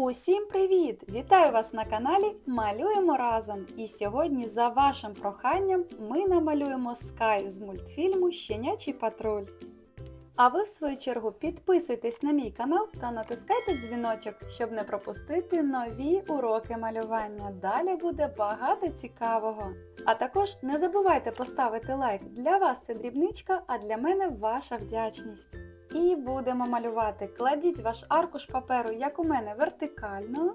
Усім привіт! Вітаю вас на каналі Малюємо разом! І сьогодні, за вашим проханням, ми намалюємо Скай з мультфільму Щенячий патруль. А ви, в свою чергу, підписуйтесь на мій канал та натискайте дзвіночок, щоб не пропустити нові уроки малювання. Далі буде багато цікавого. А також не забувайте поставити лайк. Для вас це дрібничка, а для мене ваша вдячність. І будемо малювати. Кладіть ваш аркуш паперу, як у мене, вертикально.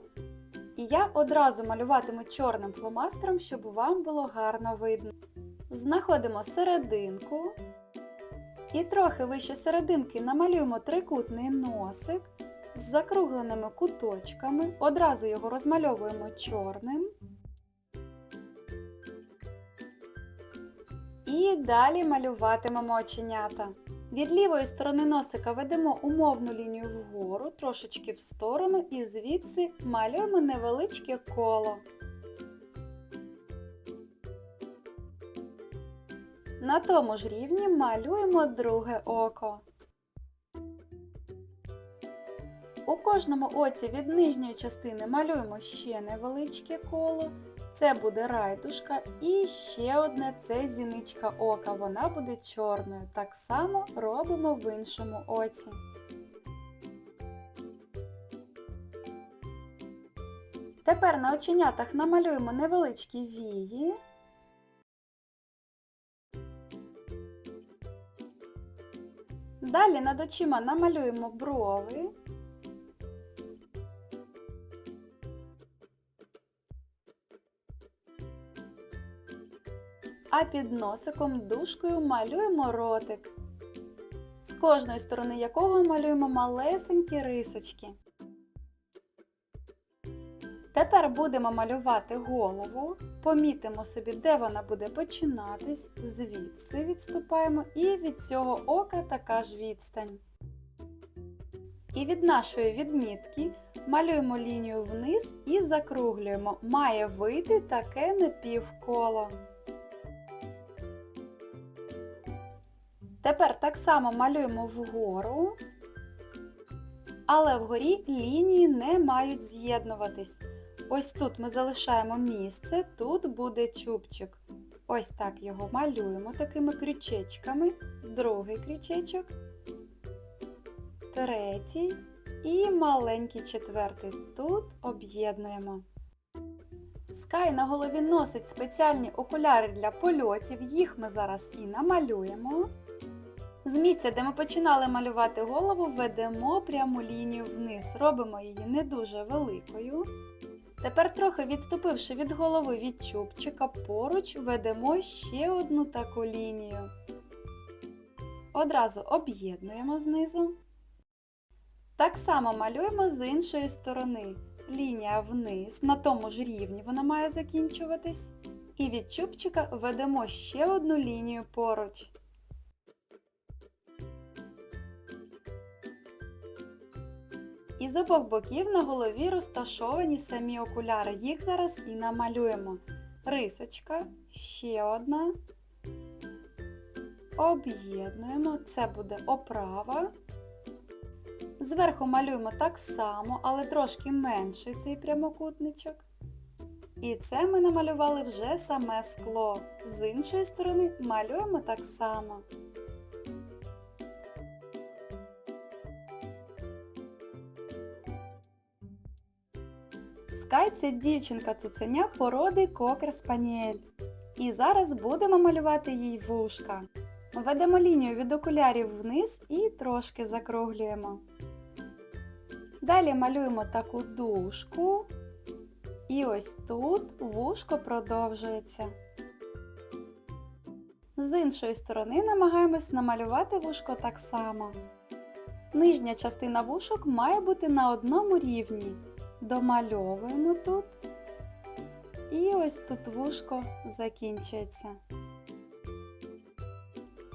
І я одразу малюватиму чорним фломастером, щоб вам було гарно видно. Знаходимо серединку. І трохи вище серединки намалюємо трикутний носик з закругленими куточками. Одразу його розмальовуємо чорним. І далі малюватимемо оченята. Від лівої сторони носика ведемо умовну лінію вгору, трошечки в сторону і звідси малюємо невеличке коло. На тому ж рівні малюємо друге око. У кожному оці від нижньої частини малюємо ще невеличке коло. Це буде райдушка і ще одне це зіничка ока. Вона буде чорною. Так само робимо в іншому оці. Тепер на оченятах намалюємо невеличкі вії. Далі над очима намалюємо брови. А під носиком дужкою малюємо ротик, з кожної сторони якого малюємо малесенькі рисочки. Тепер будемо малювати голову, помітимо собі, де вона буде починатись, звідси відступаємо і від цього ока така ж відстань. І від нашої відмітки малюємо лінію вниз і закруглюємо. Має вийти таке напівколо. Тепер так само малюємо вгору, але вгорі лінії не мають з'єднуватись. Ось тут ми залишаємо місце, тут буде чубчик. Ось так його малюємо такими крючечками. Другий крючечок, третій і маленький четвертий. Тут об'єднуємо. Скай на голові носить спеціальні окуляри для польотів, їх ми зараз і намалюємо. З місця, де ми починали малювати голову, ведемо пряму лінію вниз. Робимо її не дуже великою. Тепер, трохи відступивши від голови від чубчика, поруч ведемо ще одну таку лінію. Одразу об'єднуємо знизу. Так само малюємо з іншої сторони. Лінія вниз, на тому ж рівні вона має закінчуватись. І від чубчика ведемо ще одну лінію поруч. І з обох боків на голові розташовані самі окуляри. Їх зараз і намалюємо. Рисочка, ще одна. Об'єднуємо, це буде оправа. Зверху малюємо так само, але трошки менший цей прямокутничок. І це ми намалювали вже саме скло. З іншої сторони малюємо так само. Скай це дівчинка цуценя породи кокер спаніель. І зараз будемо малювати їй вушка. Ведемо лінію від окулярів вниз і трошки закруглюємо. Далі малюємо таку дужку. І ось тут вушко продовжується. З іншої сторони намагаємось намалювати вушко так само. Нижня частина вушок має бути на одному рівні. Домальовуємо тут. І ось тут вушко закінчується.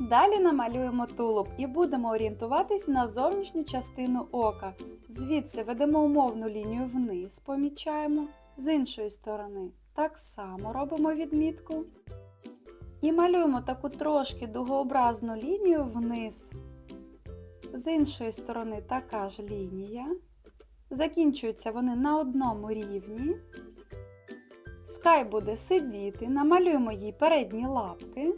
Далі намалюємо тулуб і будемо орієнтуватись на зовнішню частину ока. Звідси ведемо умовну лінію вниз, помічаємо. З іншої сторони так само робимо відмітку. І малюємо таку трошки дугообразну лінію вниз. З іншої сторони така ж лінія. Закінчуються вони на одному рівні. Скай буде сидіти, намалюємо їй передні лапки.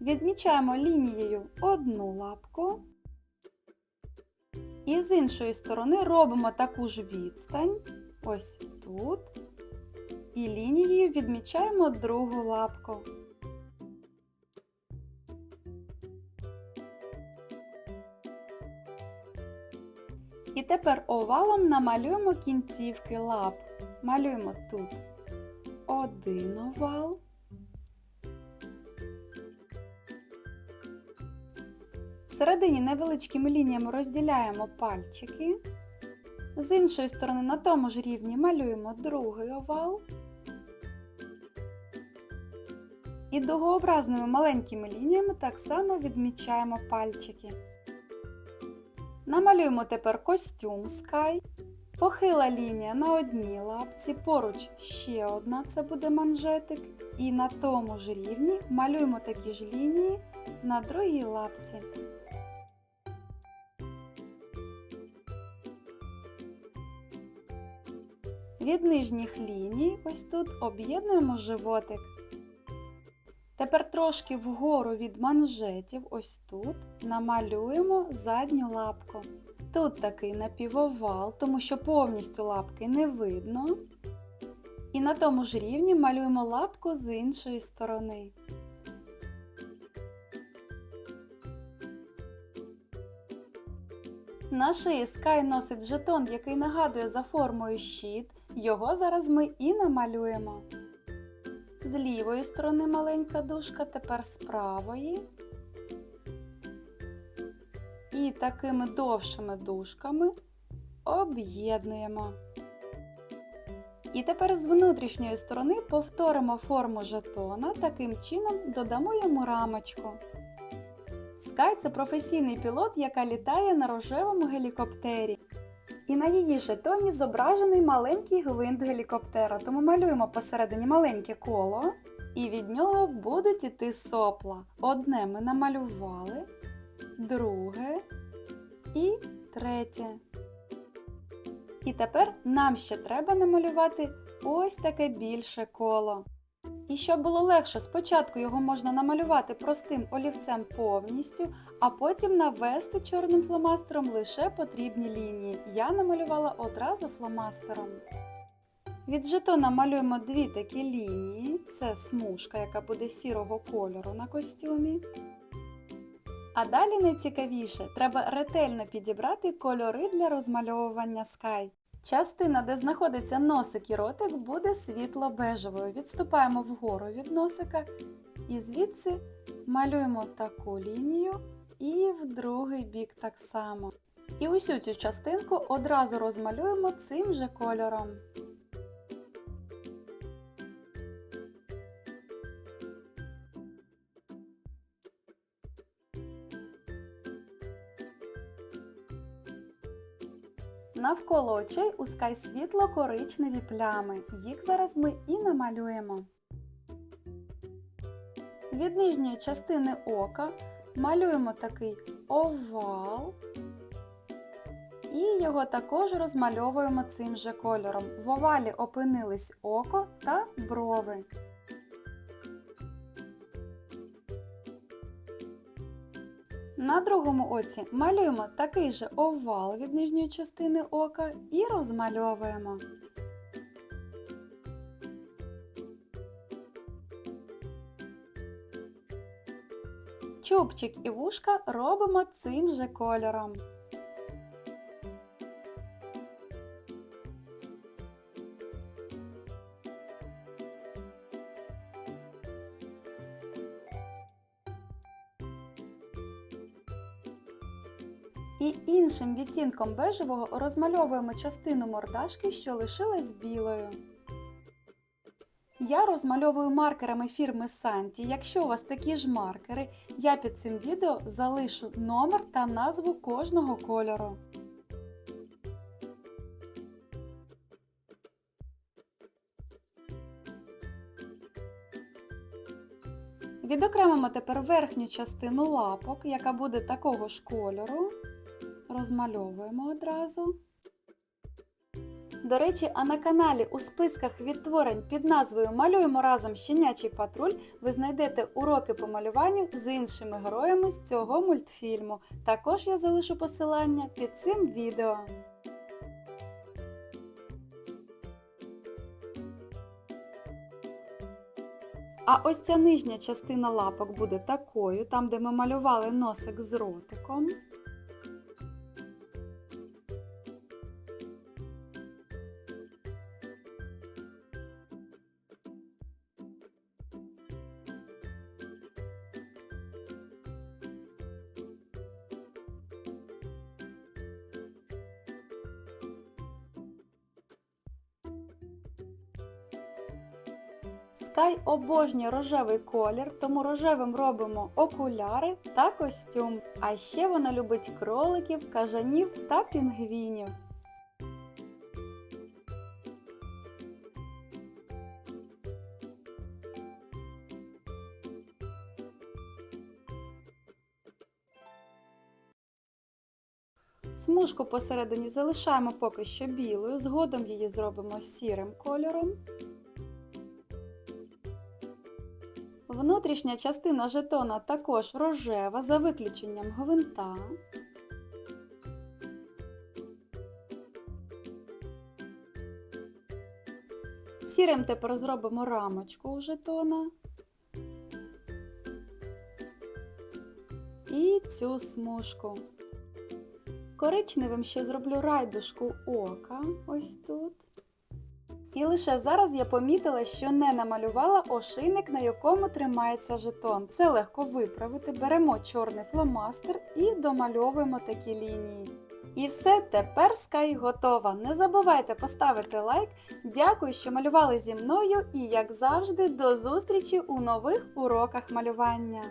Відмічаємо лінією одну лапку. І з іншої сторони робимо таку ж відстань, ось тут. І лінією відмічаємо другу лапку. Тепер овалом намалюємо кінцівки лап. Малюємо тут один овал. Всередині невеличкими лініями розділяємо пальчики. З іншої сторони на тому ж рівні малюємо другий овал. І дугообразними маленькими лініями так само відмічаємо пальчики. Намалюємо тепер костюм Sky. Похила лінія на одній лапці, поруч ще одна, це буде манжетик. І на тому ж рівні малюємо такі ж лінії на другій лапці. Від нижніх ліній ось тут об'єднуємо животик. Тепер трошки вгору від манжетів, ось тут, намалюємо задню лапку. Тут такий напівовал, тому що повністю лапки не видно. І на тому ж рівні малюємо лапку з іншої сторони. На шиї Sky носить жетон, який нагадує за формою щит. Його зараз ми і намалюємо. З лівої сторони маленька дужка, тепер з правої. І такими довшими дужками об'єднуємо. І тепер з внутрішньої сторони повторимо форму жетона, таким чином додамо йому рамочку. Скай це професійний пілот, яка літає на рожевому гелікоптері. І на її жетоні зображений маленький гвинт гелікоптера, тому малюємо посередині маленьке коло, і від нього будуть іти сопла. Одне ми намалювали, друге і третє. І тепер нам ще треба намалювати ось таке більше коло. І щоб було легше, спочатку його можна намалювати простим олівцем повністю, а потім навести чорним фломастером лише потрібні лінії. Я намалювала одразу фломастером. Від жетона малюємо дві такі лінії. Це смужка, яка буде сірого кольору на костюмі. А далі найцікавіше, треба ретельно підібрати кольори для розмальовування Sky. Частина, де знаходиться носик і ротик, буде світло-бежевою. Відступаємо вгору від носика і звідси малюємо таку лінію і в другий бік так само. І усю цю частинку одразу розмалюємо цим же кольором. Навколо очей у Sky світло коричневі плями. Їх зараз ми і намалюємо. Від нижньої частини ока малюємо такий овал. І його також розмальовуємо цим же кольором. В овалі опинились око та брови. На другому оці малюємо такий же овал від нижньої частини ока і розмальовуємо. Чубчик і вушка робимо цим же кольором. Відтінком бежевого розмальовуємо частину мордашки, що лишилась білою. Я розмальовую маркерами фірми Санті. Якщо у вас такі ж маркери, я під цим відео залишу номер та назву кожного кольору. Відокремимо тепер верхню частину лапок, яка буде такого ж кольору. Розмальовуємо одразу. До речі, а на каналі у списках відтворень під назвою Малюємо разом щенячий патруль ви знайдете уроки по малюванню з іншими героями з цього мультфільму. Також я залишу посилання під цим відео. А ось ця нижня частина лапок буде такою, там де ми малювали носик з ротиком. Скай обожнює рожевий колір, тому рожевим робимо окуляри та костюм. А ще вона любить кроликів, кажанів та пінгвінів. Смужку посередині залишаємо поки що білою, згодом її зробимо сірим кольором. Внутрішня частина жетона також рожева за виключенням гвинта. Сірим тепер зробимо рамочку у жетона. І цю смужку. Коричневим ще зроблю райдушку ока ось тут. І лише зараз я помітила, що не намалювала ошийник, на якому тримається жетон. Це легко виправити. Беремо чорний фломастер і домальовуємо такі лінії. І все, тепер скай готова. Не забувайте поставити лайк. Дякую, що малювали зі мною і, як завжди, до зустрічі у нових уроках малювання.